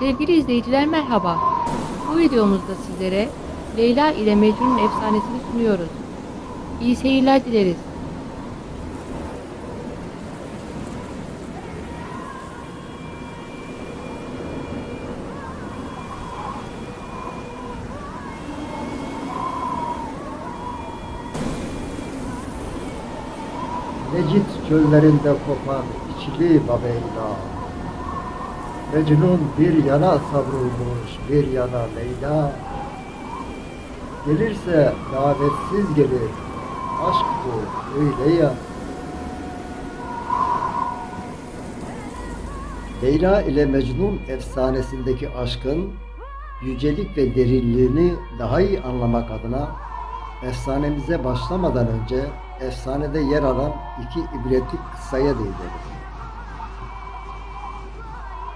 Sevgili izleyiciler merhaba. Bu videomuzda sizlere Leyla ile Mecnun'un efsanesini sunuyoruz. İyi seyirler dileriz. Necit çöllerinde kopan içli babeyla Mecnun bir yana savrulmuş bir yana Leyla Gelirse davetsiz gelir aşk bu öyle ya. Leyla ile Mecnun efsanesindeki aşkın yücelik ve derinliğini daha iyi anlamak adına efsanemize başlamadan önce efsanede yer alan iki ibretlik kıssaya değinelim.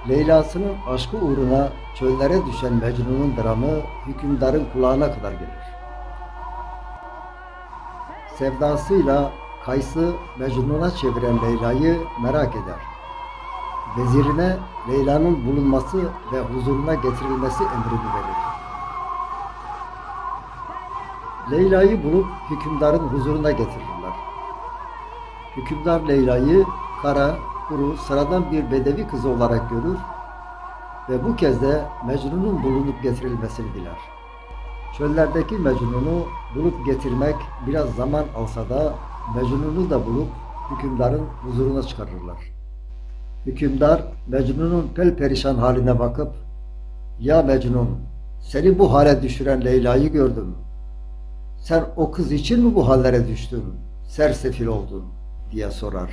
Leyla'sının aşkı uğruna çöllere düşen Mecnun'un dramı hükümdarın kulağına kadar gelir. Sevdasıyla Kays'ı Mecnun'a çeviren Leyla'yı merak eder. Vezirine Leyla'nın bulunması ve huzuruna getirilmesi emrini verir. Leyla'yı bulup hükümdarın huzuruna getirirler. Hükümdar Leyla'yı kara, kuru, sıradan bir bedevi kızı olarak görür ve bu kez de Mecnun'un bulunup getirilmesini diler. Çöllerdeki Mecnun'u bulup getirmek biraz zaman alsa da Mecnun'u da bulup hükümdarın huzuruna çıkarırlar. Hükümdar Mecnun'un perişan haline bakıp ''Ya Mecnun, seni bu hale düşüren Leyla'yı gördüm. Sen o kız için mi bu hallere düştün, sersefil oldun?'' diye sorar.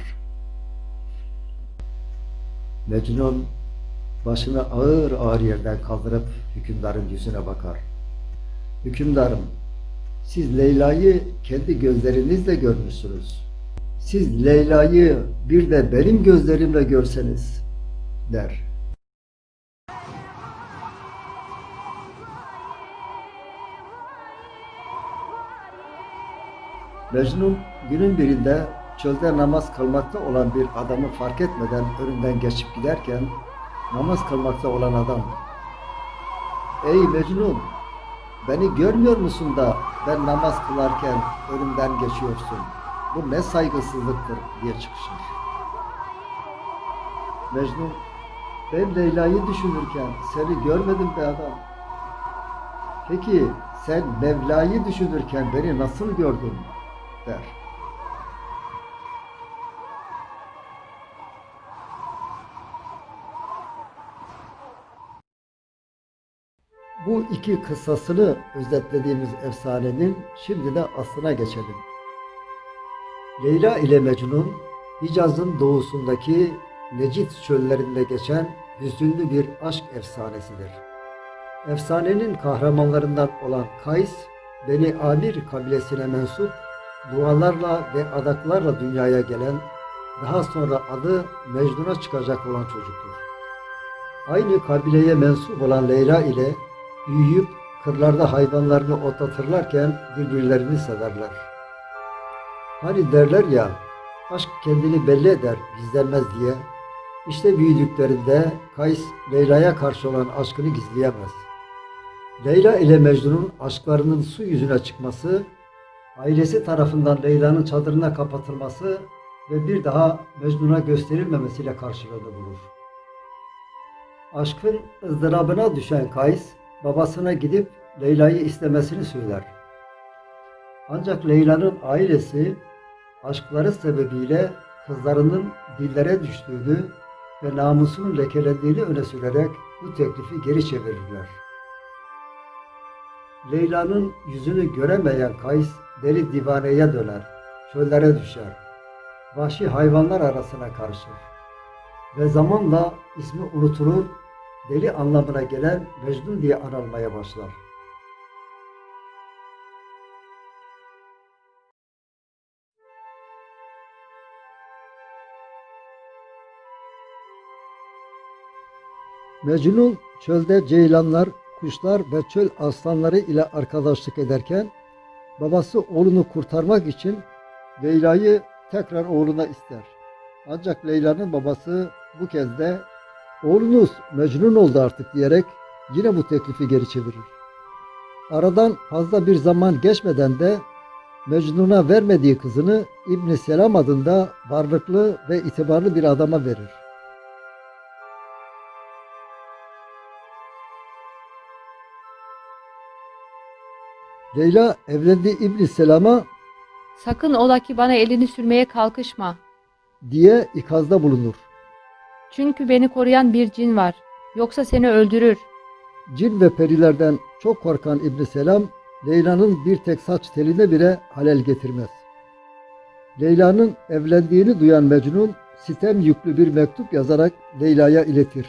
Mecnun başını ağır ağır yerden kaldırıp hükümdarın yüzüne bakar. Hükümdarım, siz Leyla'yı kendi gözlerinizle görmüşsünüz. Siz Leyla'yı bir de benim gözlerimle görseniz der. Mecnun günün birinde çölde namaz kılmakta olan bir adamı fark etmeden önünden geçip giderken namaz kılmakta olan adam Ey Mecnun beni görmüyor musun da ben namaz kılarken önümden geçiyorsun. Bu ne saygısızlıktır diye çıkışır. Mecnun ben Leyla'yı düşünürken seni görmedim be adam. Peki sen Mevla'yı düşünürken beni nasıl gördün? Der. Bu iki kıssasını özetlediğimiz efsanenin şimdi de aslına geçelim. Leyla ile Mecnun, Hicaz'ın doğusundaki Necit çöllerinde geçen hüzünlü bir aşk efsanesidir. Efsanenin kahramanlarından olan Kays, Beni Amir kabilesine mensup, dualarla ve adaklarla dünyaya gelen, daha sonra adı Mecnun'a çıkacak olan çocuktur. Aynı kabileye mensup olan Leyla ile büyüyüp kırlarda hayvanlarını otlatırlarken birbirlerini severler. Hani derler ya, aşk kendini belli eder, gizlenmez diye. İşte büyüdüklerinde Kays, Leyla'ya karşı olan aşkını gizleyemez. Leyla ile Mecnun'un aşklarının su yüzüne çıkması, ailesi tarafından Leyla'nın çadırına kapatılması ve bir daha Mecnun'a gösterilmemesiyle karşılığını bulur. Aşkın ızdırabına düşen Kays, babasına gidip Leyla'yı istemesini söyler. Ancak Leyla'nın ailesi aşkları sebebiyle kızlarının dillere düştüğünü ve namusunun lekelendiğini öne sürerek bu teklifi geri çevirirler. Leyla'nın yüzünü göremeyen Kays deli divaneye döner, çöllere düşer, vahşi hayvanlar arasına karışır ve zamanla ismi unutulur, deli anlamına gelen Mecnun diye anılmaya başlar. Mecnun çölde ceylanlar, kuşlar ve çöl aslanları ile arkadaşlık ederken babası oğlunu kurtarmak için Leyla'yı tekrar oğluna ister. Ancak Leyla'nın babası bu kez de oğlunuz Mecnun oldu artık diyerek yine bu teklifi geri çevirir. Aradan fazla bir zaman geçmeden de Mecnun'a vermediği kızını İbn Selam adında varlıklı ve itibarlı bir adama verir. Leyla evlendiği İbn Selam'a Sakın ola ki bana elini sürmeye kalkışma. diye ikazda bulunur. Çünkü beni koruyan bir cin var. Yoksa seni öldürür. Cin ve perilerden çok korkan İbn Selam, Leyla'nın bir tek saç teline bile halel getirmez. Leyla'nın evlendiğini duyan Mecnun, sitem yüklü bir mektup yazarak Leyla'ya iletir.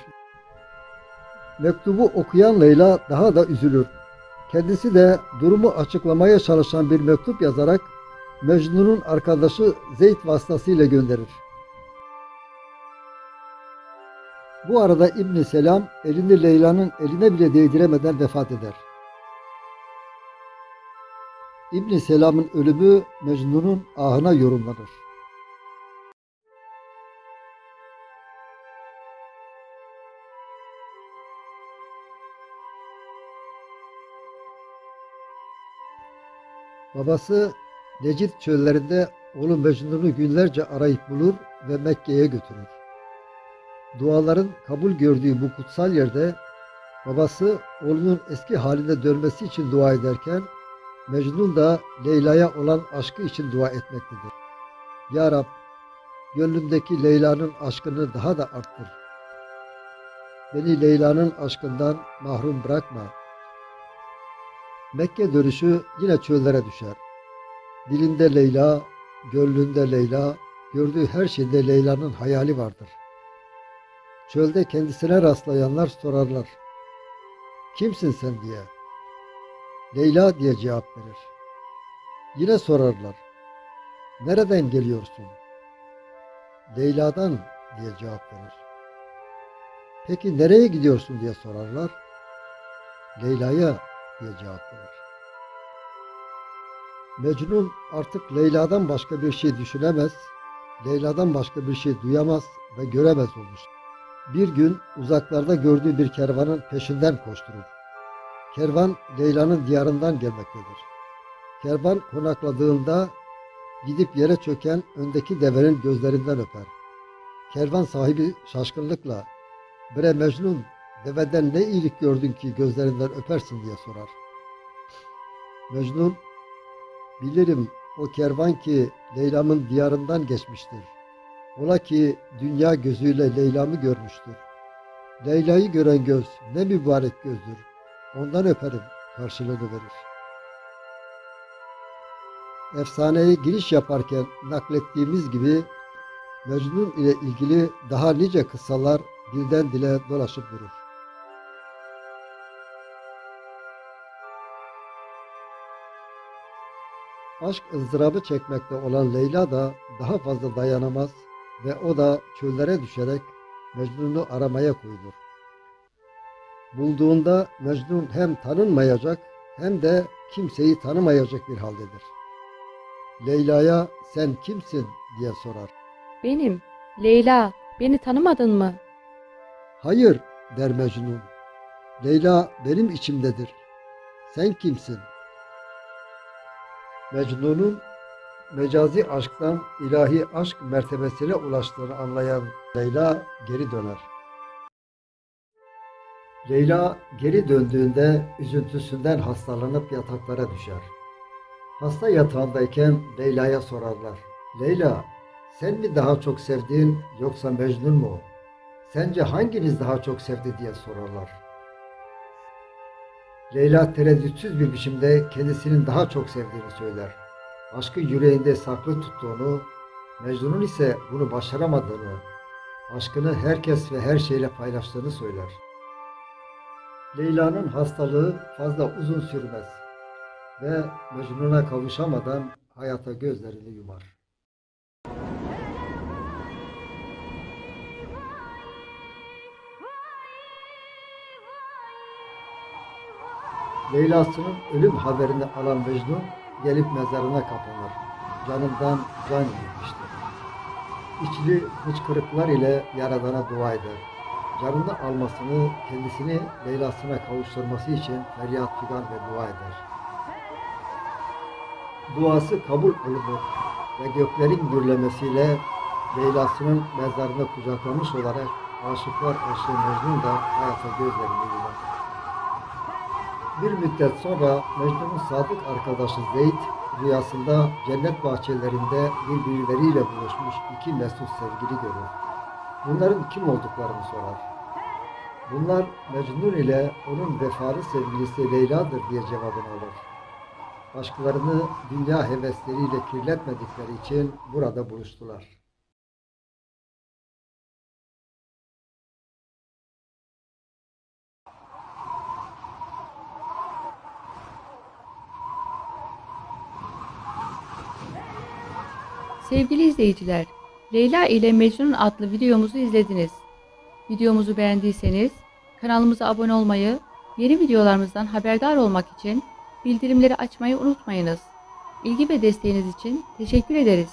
Mektubu okuyan Leyla daha da üzülür. Kendisi de durumu açıklamaya çalışan bir mektup yazarak Mecnun'un arkadaşı Zeyd vasıtasıyla gönderir. Bu arada İbn Selam elini Leyla'nın eline bile değdiremeden vefat eder. İbn Selam'ın ölümü Mecnun'un ahına yorumlanır. Babası Necid çöllerinde oğlu Mecnun'u günlerce arayıp bulur ve Mekke'ye götürür. Duaların kabul gördüğü bu kutsal yerde babası oğlunun eski haline dönmesi için dua ederken Mecnun da Leyla'ya olan aşkı için dua etmektedir. Ya Rab, gönlümdeki Leyla'nın aşkını daha da arttır. Beni Leyla'nın aşkından mahrum bırakma. Mekke dönüşü yine çöllere düşer. Dilinde Leyla, gönlünde Leyla, gördüğü her şeyde Leyla'nın hayali vardır. Çölde kendisine rastlayanlar sorarlar. Kimsin sen diye. Leyla diye cevap verir. Yine sorarlar. Nereden geliyorsun? Leyla'dan diye cevap verir. Peki nereye gidiyorsun diye sorarlar. Leyla'ya diye cevap verir. Mecnun artık Leyla'dan başka bir şey düşünemez, Leyla'dan başka bir şey duyamaz ve göremez olmuştur. Bir gün uzaklarda gördüğü bir kervanın peşinden koşturur. Kervan Leyla'nın diyarından gelmektedir. Kervan konakladığında gidip yere çöken öndeki devenin gözlerinden öper. Kervan sahibi şaşkınlıkla ''Bre Mecnun, deveden ne iyilik gördün ki gözlerinden öpersin?'' diye sorar. Mecnun ''Bilirim o kervan ki Leyla'mın diyarından geçmiştir. Ola ki dünya gözüyle Leyla'mı görmüştür. Leyla'yı gören göz ne mübarek gözdür. Ondan öperim karşılığını verir. Efsaneye giriş yaparken naklettiğimiz gibi Mecnun ile ilgili daha nice kıssalar dilden dile dolaşıp durur. Aşk ızdırabı çekmekte olan Leyla da daha fazla dayanamaz ve o da çöllere düşerek Mecnun'u aramaya koyulur. Bulduğunda Mecnun hem tanınmayacak hem de kimseyi tanımayacak bir haldedir. Leyla'ya sen kimsin diye sorar. Benim. Leyla. Beni tanımadın mı? Hayır der Mecnun. Leyla benim içimdedir. Sen kimsin? Mecnun'un mecazi aşktan ilahi aşk mertebesine ulaştığını anlayan Leyla geri döner. Leyla geri döndüğünde üzüntüsünden hastalanıp yataklara düşer. Hasta yatağındayken Leyla'ya sorarlar. Leyla, sen mi daha çok sevdin yoksa Mecnun mu? Sence hanginiz daha çok sevdi diye sorarlar. Leyla tereddütsüz bir biçimde kendisinin daha çok sevdiğini söyler. Aşkı yüreğinde saklı tuttuğunu, Mecnun'un ise bunu başaramadığını, aşkını herkes ve her şeyle paylaştığını söyler. Leyla'nın hastalığı fazla uzun sürmez ve Mecnun'a kavuşamadan hayata gözlerini yumar. Leyla'sının ölüm haberini alan Mecnun gelip mezarına kapanır. canından can gitmiştir. İçli hıçkırıklar ile Yaradan'a dua eder. Canını almasını, kendisini Leyla'sına kavuşturması için feryat figan ve dua eder. Duası kabul olunur ve göklerin gürlemesiyle Leyla'sının mezarını kucaklamış olarak aşıklar aşığı Mecnun da hayata gözlerini yumar. Bir müddet sonra Mecnun'un sadık arkadaşı Zeyd rüyasında cennet bahçelerinde birbirleriyle buluşmuş iki mesut sevgili görür. Bunların kim olduklarını sorar. Bunlar Mecnun ile onun vefalı sevgilisi Leyla'dır diye cevabını alır. Aşklarını dünya hevesleriyle kirletmedikleri için burada buluştular. Sevgili izleyiciler, Leyla ile Mecnun adlı videomuzu izlediniz. Videomuzu beğendiyseniz kanalımıza abone olmayı, yeni videolarımızdan haberdar olmak için bildirimleri açmayı unutmayınız. İlgi ve desteğiniz için teşekkür ederiz.